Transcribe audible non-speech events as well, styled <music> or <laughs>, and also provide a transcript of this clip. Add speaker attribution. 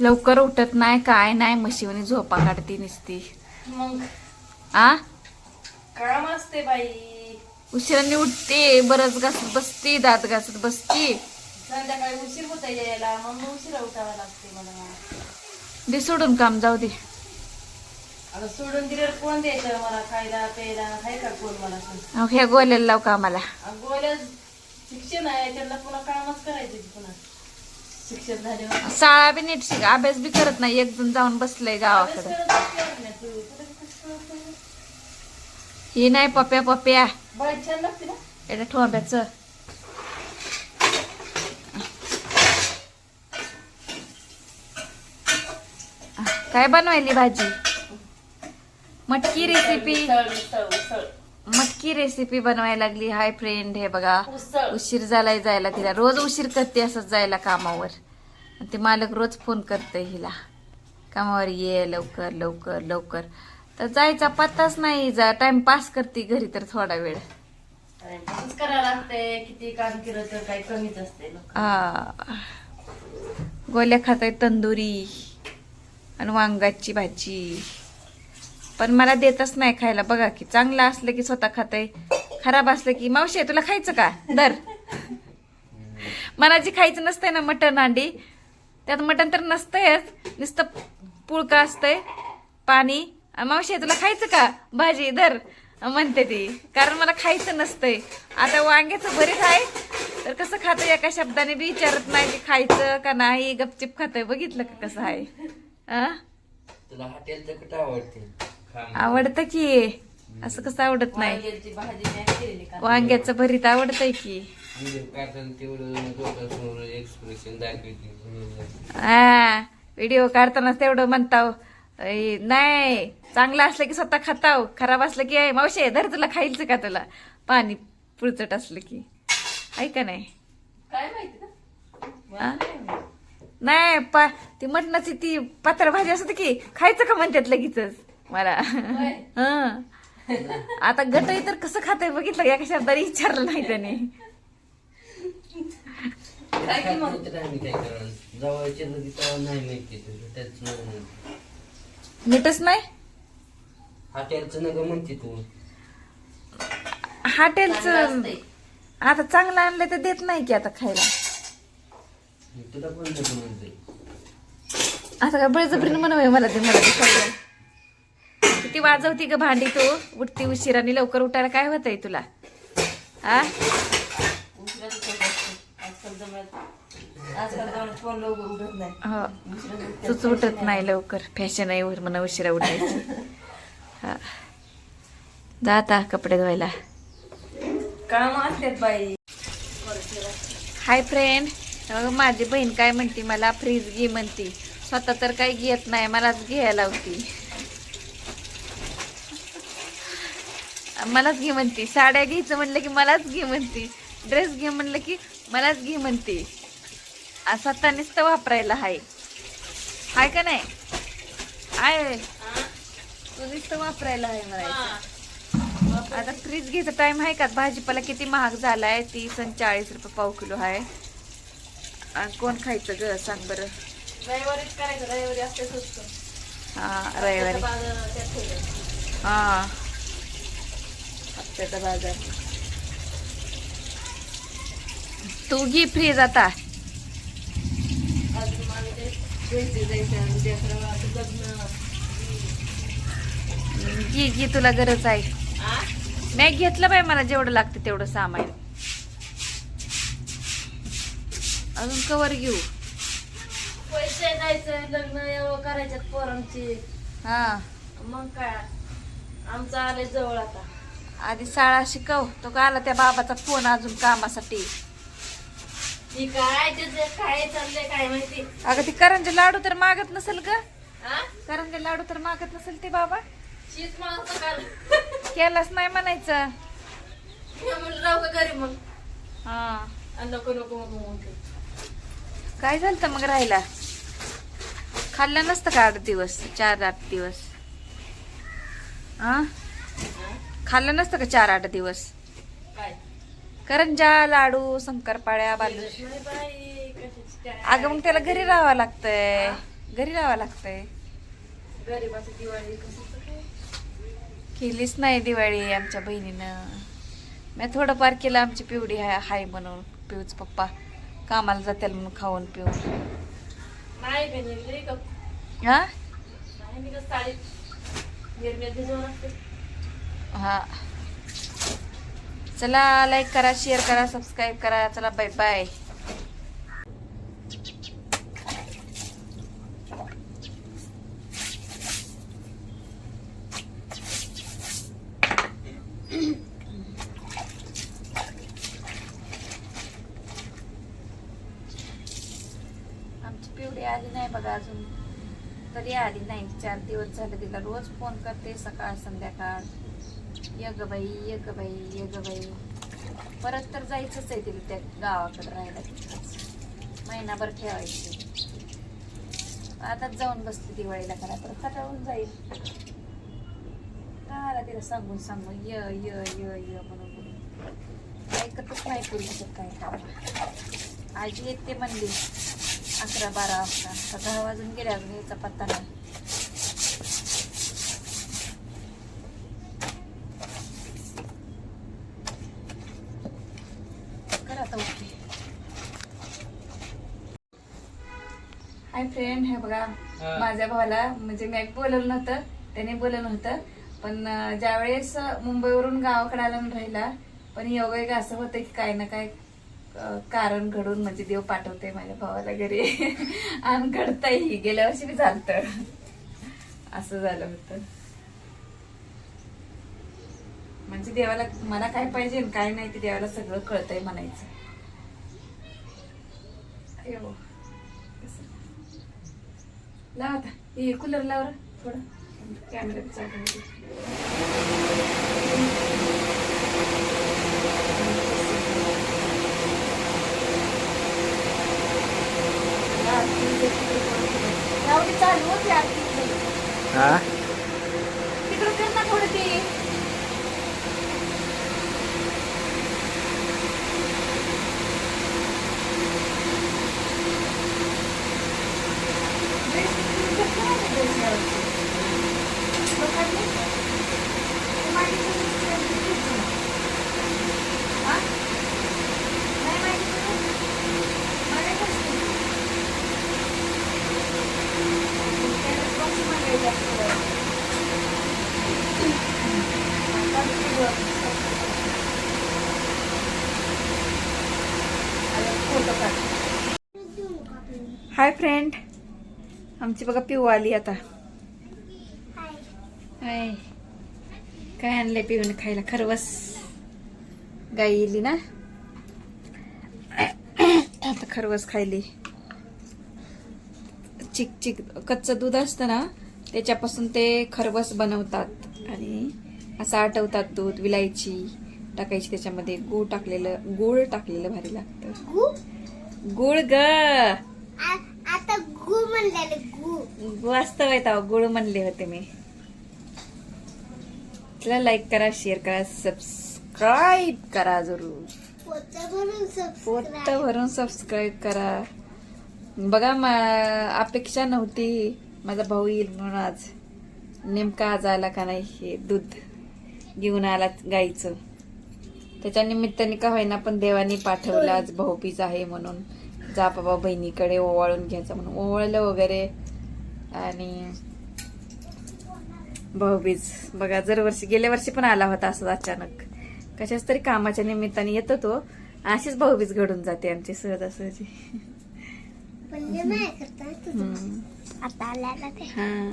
Speaker 1: लवकर उठत नाही काय नाही म्हशीवणी झोपा काढते नुसती.
Speaker 2: मग?
Speaker 1: आ?
Speaker 2: काम असते बाई.
Speaker 1: उशिराने उठते बरंच घासत बसते दात घासत बसते.
Speaker 2: संध्याकाळी उशीर होता यायला मग उशिरा उठावं लागते मला.
Speaker 1: दे सोडून काम जाऊ दे.
Speaker 2: आता सोडून दिल्यावर कोण द्यायचं मला खायला प्यायला? आहे का कोण मला सांग?
Speaker 1: अहो, ह्या गोल्याला लाव कामाला.
Speaker 2: गोल्या शिक्षण आहे त्यांना पुन्हा कामच करायचं पुन्हा. शिक्षण झाल्यावर
Speaker 1: शाळा बी नीट शिक अभ्यास बी करत नाही एक जण जाऊन बसलंय गावाकडे? ही नाही पप्या पप्या.
Speaker 2: बाई छान लागते ना?
Speaker 1: एवढ्या ठोंब्याचं काय बनवायली भाजी? मटकी रेसिपी
Speaker 2: उसळ उसळ उसळ
Speaker 1: मटकी रेसिपी बनवायला लागली. हाय फ्रेंड हे बघा. उशीर झालाय जायला तिला. रोज उशीर करते असंच जायला कामावर. ते मालक रोज फोन करते हिला. कामावर ये लवकर लवकर लवकर. तर जायचा पत्ताच नाही. जा टाइम पास करते घरी तर थोडा वेळ.
Speaker 2: करावं लागतंय. किती काम केलं तर काही कमीच असते
Speaker 1: गोल्या खाताय तंदुरी आणि वांगाची भाजी. पण मला देतच नाही खायला. बघा की चांगलं असलं की स्वतः खाताय खराब असलं की मावशी तुला खायचं का? दर मला जे खायचं नसतंय ना मटण अंडी त्यात मटण तर नसतंयच. नुसतं पुळका असतंय पाणी. मावशी तुला खायचं का? भाजी दर म्हणते ती. कारण मला खायचं नसतंय. आता वांग्याचं भरीत आहे. तर कसं खातं एका शब्दाने बी विचारत नाही की खायचं का नाही गपचिप खातंय. बघितलं का कसं आहे? आ?
Speaker 3: तुला हॉटेलचं कुठं आवडते?
Speaker 1: आवडतं की? असं कसं आवडत नाही?
Speaker 2: वांग्याची
Speaker 1: भरीत आवडतंय की? हा व्हिडिओ काढताना तेवढं म्हणताव नाही चांगलं असलं की स्वतः खाताव खराब असलं की "ऐ, मावशे धर तुला खायचं का तुला? पाणी पुळचट असलं की. आहे का नाही?
Speaker 2: काय माहिती ना
Speaker 1: आ?
Speaker 2: मला नाही माहिती.
Speaker 1: नाही पा ती मटणाची ती पात्र भाजी असते की खायचं का म्हणतात लगेच मला. हं. आता गटई तर कसं खाताय बघितलं का? एका शब्दाने विचारलं नाही त्याने
Speaker 2: काय की मग?
Speaker 3: तर आम्ही काय करणार जवळच्या नदी तेव्हा नाही माहिती तुझं त्याच नाही
Speaker 1: नीटच नाही
Speaker 3: हॉटेलचं नका म्हणते तू
Speaker 1: हॉटेलचं. आता चांगलं आणलं तर देत नाही की आता खायला
Speaker 3: तुला पण नको म्हणते
Speaker 1: आता काय बळजबरीनं म्हणून मला ते मला ते खायला किती वाजवती ग भांडी तू? उठती उशिराने लवकर उठायला काय होतंय तुला? आ?
Speaker 2: उशिराच उठत असते. आजकाल जमत आजकाल जमत कोण लवकर उठत नाही
Speaker 1: हो. तूच उठत नाही लवकर. फॅशन आहे म्हणा उशिरा उठायची. हा. जा आता कपडे धुवायला.
Speaker 2: काम असतात बाई.
Speaker 1: Hi friend. माझी बहीण काय म्हणते? मला फ्रीज घे म्हणते. स्वतः तर काही घेत नाही. मलाच घ्यायला होती मलाच घे म्हणते. साड्या घ्यायचं म्हणलं की मलाच घे म्हणते. ड्रेस घे म्हणलं की मलाच घे म्हणते. आ, स्वतः नुसतं वापरायला हाय. हाय का नाही? आहे तू नुसतं वापरायला आहे म्हणायचं. आता फ्रीज घ्यायचा टाइम आहे का? भाजीपाला किती महाग झालाय? तीस आणि चाळीस रुपये पाव किलो आहे आणि कोण खायचं ग? सांग बरं.
Speaker 2: रविवारीच करायचं. रविवारी असते.
Speaker 1: हा रविवारी. हा. हप्त्याचा बाजार. तू घे फ्रीज आता
Speaker 2: अजून मला ते घ्यायचे जायचं आणि लेकरं असं लग्न.
Speaker 1: घे घे तुला गरज आहे.
Speaker 2: आ?
Speaker 1: मी घेतलं बाई मला जेवढं लागतं तेवढं सामान. अजून कवर घेऊ.
Speaker 2: पैसे द्यायचं लग्न करायच्यात पोरांची.
Speaker 1: हा.
Speaker 2: मग काय? आमचं आले जवळ आता.
Speaker 1: आधी शाळा शिकव. तो का आला त्या बाबाचा फोन अजून कामासाठी.
Speaker 2: ही काय काय चाललंय काय माहिती?
Speaker 1: अगं ती करंजे लाडू तर मागत नसेल ग.
Speaker 2: हा
Speaker 1: करंजे लाडू तर मागत नसेल ते बाबा.
Speaker 2: शीत मागत काल.
Speaker 1: केलाच नाही म्हणायचं.
Speaker 2: मी म्हणलं राहू का घरी मग?
Speaker 1: हा.
Speaker 2: आणि नको नको नको म्हणते
Speaker 1: काय झालं मग राहिला खाल्लं नसतं का आठ दिवस चार आठ दिवस? हा खाल्लं नसतं का चार आठ दिवस? करंजा लाडू शंकरपाळ्या बालू अगं मग त्याला घरी राहावं लागतंय. घरी राहावं लागतंय. केलीच नाही दिवाळी आमच्या बहिणीनं. मी थोडंफार केलं आमची पिवडी हाय हाय म्हणून. पिऊच पप्पा. कामाला जातील म्हणून खाऊन पिऊन. हा? हा. चला लाईक करा शेअर करा सबस्क्राईब करा. चला बाय बाय आमची पिवडी आली नाही बघा अजून. तरी आली नाही चार दिवस झाले तिला रोज फोन करते सकाळ संध्याकाळ. ये ग बाई ये ग बाई ये ग बाई. परत तर जायचंच आहे तिला त्या गावाकडे राहायला महिनाभर ठेवायची. आताच जाऊन बसते दिवाळीला करा तर कटाळून जाईल. काला तिला सांगून सांगून य य य य म्हणून म्हणून ऐकतच नाही पूर्वीचं काय आजी येते म्हणली. अकरा बारा वाजता. आता दहा वाजून गेले अजून याचा पत्ता नाही. हाय फ्रेंड हे बघा. माझ्या भावाला म्हणजे मी एक बोलवलं नव्हतं त्याने बोलवलं नव्हतं पण ज्यावेळेस मुंबईवरून गावाकडे आला राहिला पण योगा असं होतं की काय ना काय कारण घडून म्हणजे देव पाठवते माझ्या भावाला घरी. <laughs> आणि घडतही गेल्या वर्षी बी झालत. असं झालं होतं. म्हणजे देवाला मला काय पाहिजे काय नाही ते देवाला सगळं कळतंय म्हणायचं. अयो कसं? आता. हे कूलर लाव थोडं. कॅमेरा चालू चालू होते आरती
Speaker 3: हा?
Speaker 1: तिकडं कर ना थोडं ते. Hi friend. आमची बघा पिऊ आली आता. हाय. काय आणलंय पिऊने खायला? खरवस. गाई येली ना? आता खरवस खायली. चिक चिक कच्चं दूध असतं ना त्याच्यापासून ते खरवस बनवतात. आणि असं आटवतात दूध विलायची टाकायची त्याच्यामध्ये. गूळ टाकलेलं गूळ टाकलेलं भारी लागतं. गुळ? ग.
Speaker 4: गु म्हणलेले गु.
Speaker 1: वास्तव आहे तेव्हा गुळ म्हणले होते मी. चला लाईक करा शेअर करा सबस्क्राईब करा जरूर.
Speaker 4: पोत सबस्क्राईब
Speaker 1: भरून सबस्क्राईब करा. बघा मा- अपेक्षा नव्हती माझा भाऊ येईल म्हणून आज. नेमका आज आला का नाही हे दूध घेऊन आला गाईचं. त्याच्या निमित्ताने का होईना पण देवानी पाठवलं आज भाऊबीज आहे म्हणून. जा बाबा बहिणीकडे ओवाळून घ्यायचं म्हणून ओवाळलं वगैरे. आणि भाऊबीज बघा जर वर्षी गेल्या वर्षी पण आला होता असं अचानक. कशाच तरी कामाच्या निमित्ताने येतो तो. अशीच भाऊबीज घडून जाते आमची सहजासहजी. हा.